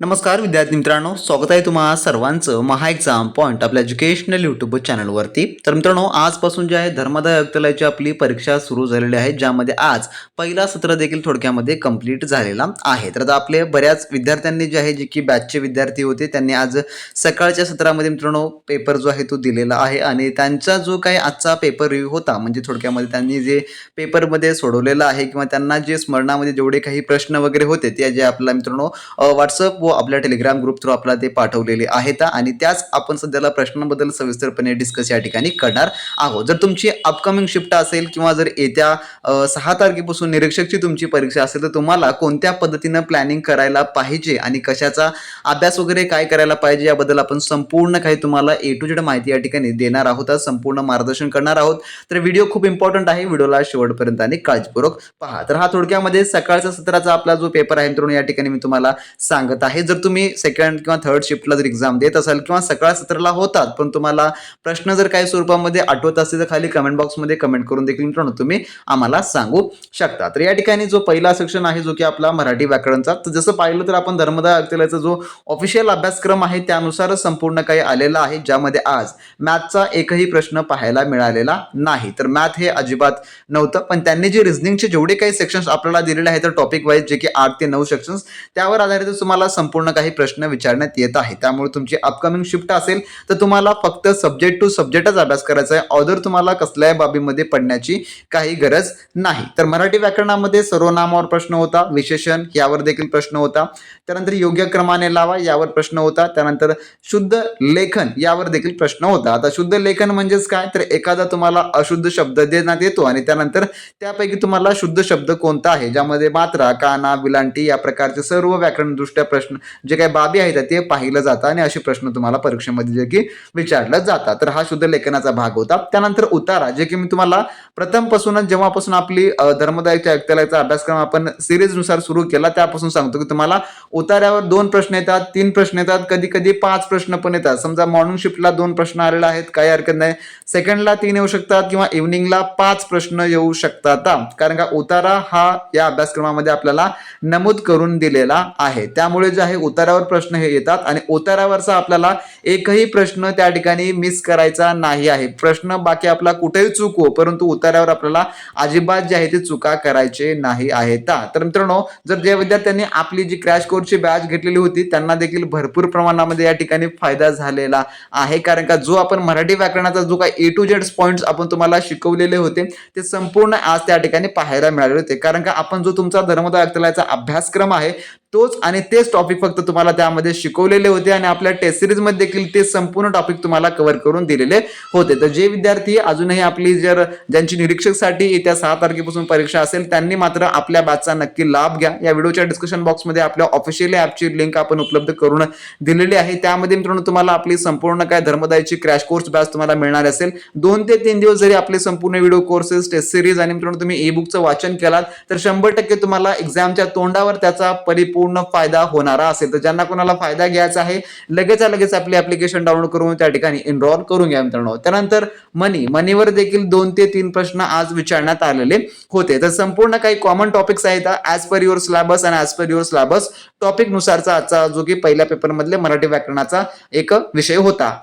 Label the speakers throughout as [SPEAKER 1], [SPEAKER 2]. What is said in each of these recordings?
[SPEAKER 1] नमस्कार विद्यार्थी मित्रांनो. स्वागत आहे तुम्हा सर्वांचं महा एक्झाम पॉईंट आपल्या एज्युकेशनल यूट्यूब चॅनलवरती तर मित्रांनो आजपासून जे आहे धर्मदाय आयुक्तालयाची आपली परीक्षा सुरू झालेली आहे ज्यामध्ये आज पहिला सत्र देखील थोडक्यामध्ये कंप्लीट झालेला आहे. तर आता आपले बऱ्याच विद्यार्थ्यांनी जे आहे जे की बॅचचे विद्यार्थी होते त्यांनी आज सकाळच्या सत्रामध्ये मित्रांनो पेपर जो आहे तो दिलेला आहे. आणि त्यांचा जो काही आजचा पेपर रिव्ह्यू होता म्हणजे थोडक्यामध्ये त्यांनी जे पेपरमध्ये सोडवलेलं आहे किंवा त्यांना जे स्मरणामध्ये जेवढे काही प्रश्न वगैरे होते ते जे आपला मित्रांनो व्हॉट्सअप व आपल्या टेलिग्राम ग्रुप थ्रू आपल्याला ते पाठवलेले आहेत. आणि त्याच आपण सध्याला प्रश्नांबद्दल सविस्तरपणे डिस्कस या ठिकाणी करणार आहोत. जर तुमची अपकमिंग शिफ्ट असेल किंवा जर येत्या सहा तारखेपासून निरीक्षकची तुमची परीक्षा असेल तर तुम्हाला कोणत्या पद्धतीनं प्लॅनिंग करायला पाहिजे आणि कशाचा अभ्यास वगैरे काय करायला पाहिजे याबद्दल आपण संपूर्ण काही तुम्हाला ए टू जेड माहिती या ठिकाणी देणार आहोत. संपूर्ण मार्गदर्शन करणार आहोत. तर व्हिडिओ खूप इम्पॉर्टंट आहे. व्हिडिओला शेवटपर्यंत आणि काळजीपूर्वक पहा. तर हा थोडक्यामध्ये सकाळचा सत्राचा आपला जो पेपर आहे मित्रांनो या ठिकाणी मी तुम्हाला सांगत आहे. जर तुम्ही सेकंड किंवा थर्ड शिफ्टला जर एक्झाम देत असाल किंवा सकाळ सत्राला होतात पण तुम्हाला प्रश्न जर काही स्वरूपामध्ये आठवत असेल तर खाली कमेंट बॉक्समध्ये कमेंट करून देखील मित्रांनो तुम्ही आम्हाला सांगू शकता. तर या ठिकाणी जो पहिला सेक्शन आहे जो की आपला मराठी व्याकरणचा तर जसं पाहिलं तर आपण धर्मदाय अक्तलाचा जो ऑफिशियल अभ्यासक्रम आहे त्यानुसारच संपूर्ण काही आलेला आहे ज्यामध्ये आज मॅथचा एकही प्रश्न पाहायला मिळालेला नाही. तर मॅथ हे अजिबात नव्हतं पण त्यांनी जे रिझनिंगचे जेवढे काही सेक्शन्स आपल्याला दिलेले आहेत तर टॉपिक वाईज जे की आठ ते नऊ सेक्शन्स त्यावर आधारित तुम्हाला संपूर्ण काही प्रश्न विचारण्यात येत आहे. त्यामुळे तुमची अपकमिंग शिफ्ट असेल तर तुम्हाला फक्त सब्जेक्ट टू सब्जेक्टच अभ्यास करायचा आहे. ऑदर तुम्हाला कसल्याही बाबीमध्ये पडण्याची काही गरज नाही. तर मराठी व्याकरणामध्ये सर्वनामावर प्रश्न होता विशेषण यावर देखील प्रश्न होता. त्यानंतर योग्य क्रमाने लावा यावर प्रश्न होता. त्यानंतर शुद्ध लेखन यावर देखील प्रश्न होता. आता शुद्ध लेखन म्हणजेच काय? तर एखादा तुम्हाला अशुद्ध शब्द देण्यात येतो आणि त्यानंतर त्यापैकी तुम्हाला शुद्ध शब्द कोणता आहे? ज्यामध्ये मात्रा काना विलांटी या प्रकारचे सर्व व्याकरणदृष्ट्या प्रश्न जे काही बाबी आहेत ते पाहिलं जातं आणि असे प्रश्न तुम्हाला परीक्षेमध्ये जे की विचारलं जातात. तर हा शुद्ध लेखनाचा भाग होता. त्यानंतर उतारा जे की मी तुम्हाला प्रथमपासूनच जेव्हापासून आपली धर्मदायच्या आयुक्तालयाचा अभ्यासक्रम आपण सिरीजनुसार सुरू केला त्यापासून सांगतो की तुम्हाला उतार्यावर दोन प्रश्न येतात तीन प्रश्न येतात कधी कधी पाच प्रश्न पण येतात. समजा मॉर्निंग शिफ्टला दोन प्रश्न आलेले आहेत काही हरकत नाही. सेकंडला तीन येऊ शकतात किंवा इव्हनिंगला पाच प्रश्न येऊ शकतात. कारण का उतारा हा या अभ्यासक्रमामध्ये आपल्याला नमूद करून दिलेला आहे. त्यामुळे जे आहे उतारावर प्रश्न हे येतात आणि उतारावरचा आपल्याला एकही प्रश्न त्या ठिकाणी मिस करायचा नाही आहे. प्रश्न बाकी आपला कुठेही चूक हो परंतु उतारावर आपल्याला अजिबात जे आहे ते चुका करायचे नाही आहेत. तर मित्रांनो जर ज्या विद्यार्थ्यांनी आपली जी क्रॅश कोर्सची बॅच घेतलेली होती त्यांना देखील भरपूर प्रमाणामध्ये या ठिकाणी फायदा झालेला आहे. कारण का जो आपण मराठी व्याकरणाचा जो काही ए टू जेड पॉईंट्स आपण तुम्हाला शिकवलेले होते ते संपूर्ण आज त्या ठिकाणी पाहायला मिळाले होते. कारण का आपण जो तुमचा धर्मदायकलाचा अभ्यासक्रम आहे तोच आणि तेच टॉपिक फक्त तुम्हाला त्यामध्ये शिकवलेले होते आणि आपल्या टेस्ट सिरीजमध्ये देखील ते संपूर्ण टॉपिक तुम्हाला कव्हर करून दिलेले होते. तर जे विद्यार्थी अजूनही आपली जर ज्यांची निरीक्षकसाठी येत्या सहा तारखेपासून परीक्षा असेल त्यांनी मात्र आपल्या बॅचचा नक्की लाभ घ्या. या व्हिडिओच्या डिस्कशन बॉक्समध्ये आपल्या ऑफिशियल ॲपची लिंक आपण उपलब्ध करून दिलेली आहे. त्यामध्ये मित्रांनो तुम्हाला आपली संपूर्ण काय धर्मदायची क्रॅश कोर्स बॅच तुम्हाला मिळणार असेल. दोन ते तीन दिवस जरी आपले संपूर्ण व्हिडिओ कोर्सेस टेस्ट सिरीज आणि मित्रांनो तुम्ही ई बुकचं वाचन केलात तर शंभर टक्के तुम्हाला एक्झामच्या तोंडावर त्याचा परिपूर्ण फायदा होणारा असेल तर ज्यांना कोणाला फायदा घ्यायचा आहे लगेच लगेच आपली ऍप्लिकेशन डाउनलोड करून त्या ठिकाणी एनरोल करून घ्या मित्रांनो. त्यानंतर मनी मनीवर देखील दोन ते तीन प्रश्न आज विचारण्यात आलेले होते. तर संपूर्ण काही कॉमन टॉपिक्स आहेत ऍज पर युअर सिलेबस आणि as per your syllabus topic नुसारचा आजचा जो की पहिल्या पेपरमधले मराठी व्याकरणाचा एक विषय होता.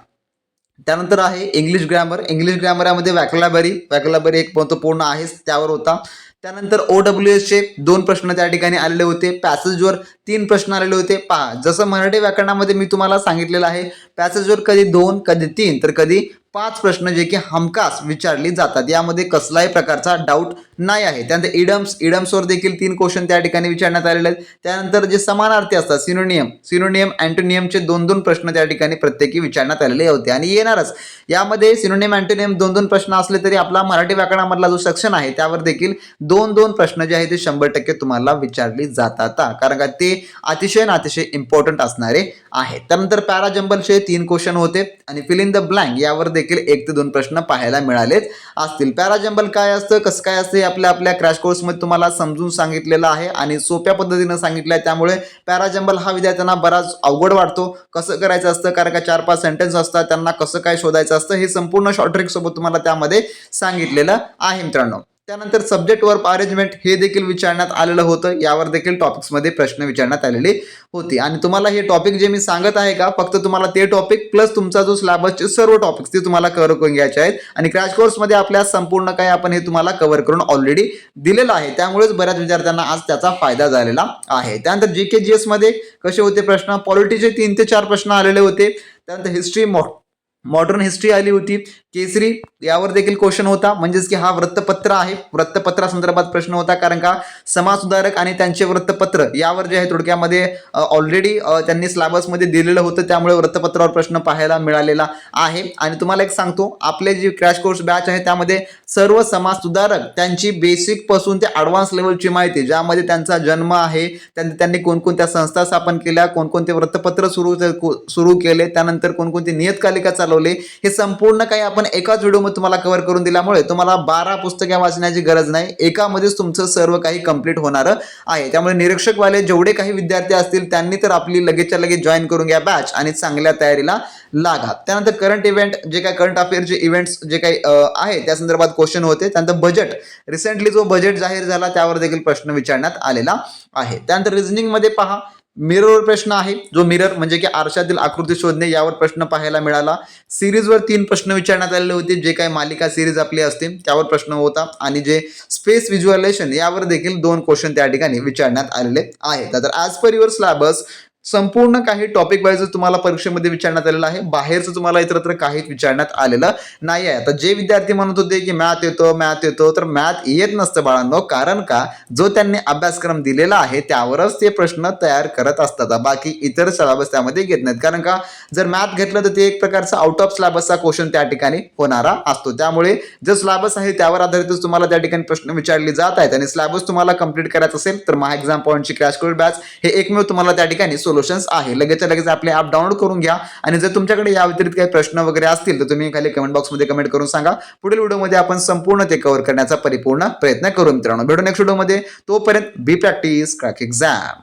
[SPEAKER 1] त्यानंतर आहे इंग्लिश ग्रॅमर इंग्लिश ग्रॅमरमध्ये व्याकलाबरी व्याकलाबरी एक महत्त्वपूर्ण आहे त्यावर होता. त्यानंतर ओ डब्ल्यू एसचे दोन प्रश्न त्या ठिकाणी आलेले होते. पॅसेजवर तीन प्रश्न आलेले होते. पहा जसं मराठी व्याकरणामध्ये मी तुम्हाला सांगितलेलं आहे पॅसेजवर कधी दोन कधी तीन तर कधी पाच प्रश्न जे की हमखास विचारले जातात. यामध्ये कसलाही प्रकारचा डाऊट नाही आहे. त्यानंतर इडम्स इडम्सवर देखील तीन क्वेश्चन त्या ठिकाणी विचारण्यात आलेले आहेत. त्यानंतर जे समानार्थी असतात सिनोनियम सिनोनियम अँटोनियमचे दोन दोन प्रश्न त्या ठिकाणी प्रत्येकी विचारण्यात आलेले होते. आणि येणारच. यामध्ये सिनोनियम अँटोनियम दोन दोन प्रश्न असले तरी आपला मराठी व्याकरणामधला जो सेक्शन आहे त्यावर देखील दोन दोन प्रश्न जे आहे ते शंभर टक्के तुम्हाला विचारली जातात कारण का ते अतिशय ना अतिशय इम्पॉर्टंट असणारे आहेत. त्यानंतर पॅराजंबलचे तीन क्वेश्चन होते आणि फिल इन द ब्लँक यावर देखील एक ते दोन प्रश्न पाहायला मिळालेत. असतील. पॅराजंबल काय असतं? कसं काय असतं? हे आपल्या आपल्या क्रॅश कोर्समध्ये तुम्हाला समजून सांगितलेलं आहे आणि सोप्या पद्धतीनं सांगितलं आहे त्यामुळे पॅराजंबल हा विद्यार्थ्यांना बराच अवघड वाटतो. कसं करायचं असतं? कारण का चार पाच सेंटेन्स असतात. त्यांना कसं काय शोधायचं असतं? हे संपूर्ण शॉर्ट ट्रिक सोबत तुम्हाला त्यामध्ये सांगितलेलं आहे मित्रांनो. त्यानंतर सब्जेक्ट वर्ब अरेंजमेंट हे देखील विचारण्यात आलेलं होतं. यावर देखील टॉपिक्समध्ये प्रश्न विचारण्यात आलेले होते. आणि तुम्हाला हे टॉपिक जे मी सांगत आहे का फक्त तुम्हाला ते टॉपिक प्लस तुमचा जो सिलेबसचे सर्व टॉपिक्स ते तुम्हाला कव्हर करून घ्यायचे आहेत. आणि क्रॅश कोर्समध्ये आपल्या संपूर्ण काही आपण हे तुम्हाला कव्हर करून ऑलरेडी दिलेलं आहे. त्यामुळेच बऱ्याच विद्यार्थ्यांना आज त्याचा फायदा झालेला आहे. त्यानंतर जी के जी एसमध्ये कसे होते प्रश्न? पॉलिटीचे तीन ते चार प्रश्न आलेले होते. त्यानंतर हिस्ट्री मॉ मॉडर्न हिस्ट्री आली होती. केसरी यावर देखील क्वेश्चन होता. म्हणजेच की हा वृत्तपत्र आहे. वृत्तपत्रासंदर्भात प्रश्न होता. कारण का समाज सुधारक आणि त्यांचे वृत्तपत्र यावर जे आहे थोडक्यामध्ये ऑलरेडी त्यांनी स्लॅबसमध्ये दिलेलं होतं. त्यामुळे वृत्तपत्रावर प्रश्न पाहायला मिळालेला आहे. आणि तुम्हाला एक सांगतो. आपले जे क्रॅश कोर्स बॅच आहे त्यामध्ये सर्व समाज सुधारक त्यांची बेसिकपासून ते ॲडव्हान्स लेवलची माहिती ज्यामध्ये त्यांचा जन्म आहे त्यां- त्यांनी कोणकोणत्या संस्था स्थापन केल्या कोणकोणते वृत्तपत्र सुरू सुरू केले त्यानंतर कोणकोणते नियतकालिका चालवले हे संपूर्ण काही आपण एकाच व्हिडिओमध्ये तुम्हाला कव्हर करून दिल्यामुळे तुम्हाला बारा पुस्तके वाचण्याची गरज नाही. एकामध्येच तुमचं सर्व काही कंप्लीट होणार आहे. त्यामुळे निरीक्षकवाले जेवढे काही विद्यार्थी असतील त्यांनी तर आपली लगेचच्या लगेच जॉईन करून घ्या बॅच आणि चांगल्या तयारीला लागा. त्यानंतर करंट इव्हेंट जे काही करंट अफेअरचे इव्हेंट्स जे काही आहे त्या संदर्भात क्वेश्चन होते. त्यानंतर बजेट रिसेंटली जो बजेट जाहीर झाला त्यावर देखील प्रश्न विचारण्यात आलेला आहे. त्यानंतर रिझनिंगमध्ये पहा. मिररवर प्रश्न आहे. जो मिरर म्हणजे की आरशातील आकृती शोधणे यावर प्रश्न पाहायला मिळाला. सिरीजवर तीन प्रश्न विचारण्यात आलेले होते. जे काही मालिका सिरीज आपली असते त्यावर प्रश्न होता. आणि जे स्पेस व्हिज्युअलायझेशन यावर देखील दोन क्वेश्चन त्या ठिकाणी विचारण्यात आलेले आहेत. तर ॲज पर युअर सिलेबस संपूर्ण काही टॉपिक वाईज तुम्हाला परीक्षेमध्ये विचारण्यात आलेलं आहे बाहेरचं तुम्हाला इतरत्र काहीच विचारण्यात आलेलं नाही आहे. आता जे विद्यार्थी म्हणत होते की मॅथ येतो मॅथ येतो तर मॅथ येत नसतं बाळांनो कारण का? जो त्यांनी अभ्यासक्रम दिलेला आहे त्यावरच ते प्रश्न तयार करत असतात. बाकी इतर सिलेबस त्यामध्ये घेत नाहीत. कारण का? जर मॅथ घेतलं तर ते एक प्रकारचा आउट ऑफ सिलेबसचा क्वेश्चन त्या ठिकाणी होणारा असतो. त्यामुळे जे सिलेबस आहे त्यावर आधारितच तुम्हाला त्या ठिकाणी प्रश्न विचारले जात आहेत. आणि सिलेबस तुम्हाला कंप्लीट करायचं असेल तर महा एक्झाम पॉईंटची क्रॅश कोर्स बॅच हे एकमेव तुम्हाला त्या ठिकाणी सोल्युशन्स आहे. लगेच लगेच आपले ॲप डाउनलोड करून घ्या. आणि जर तुमच्याकडे या व्यतिरिक्त काही प्रश्न वगैरे असतील तर तुम्ही खाली कमेंट बॉक्समध्ये कमेंट करून सांगा. पुढील व्हिडिओमध्ये आपण संपूर्ण ते कव्हर करण्याचा परिपूर्ण प्रयत्न करू मित्रांनो. भेटू नेक्स्ट व्हिडिओमध्ये तोपर्यंत बी प्रॅक्टिस क्रॅक एक्झाम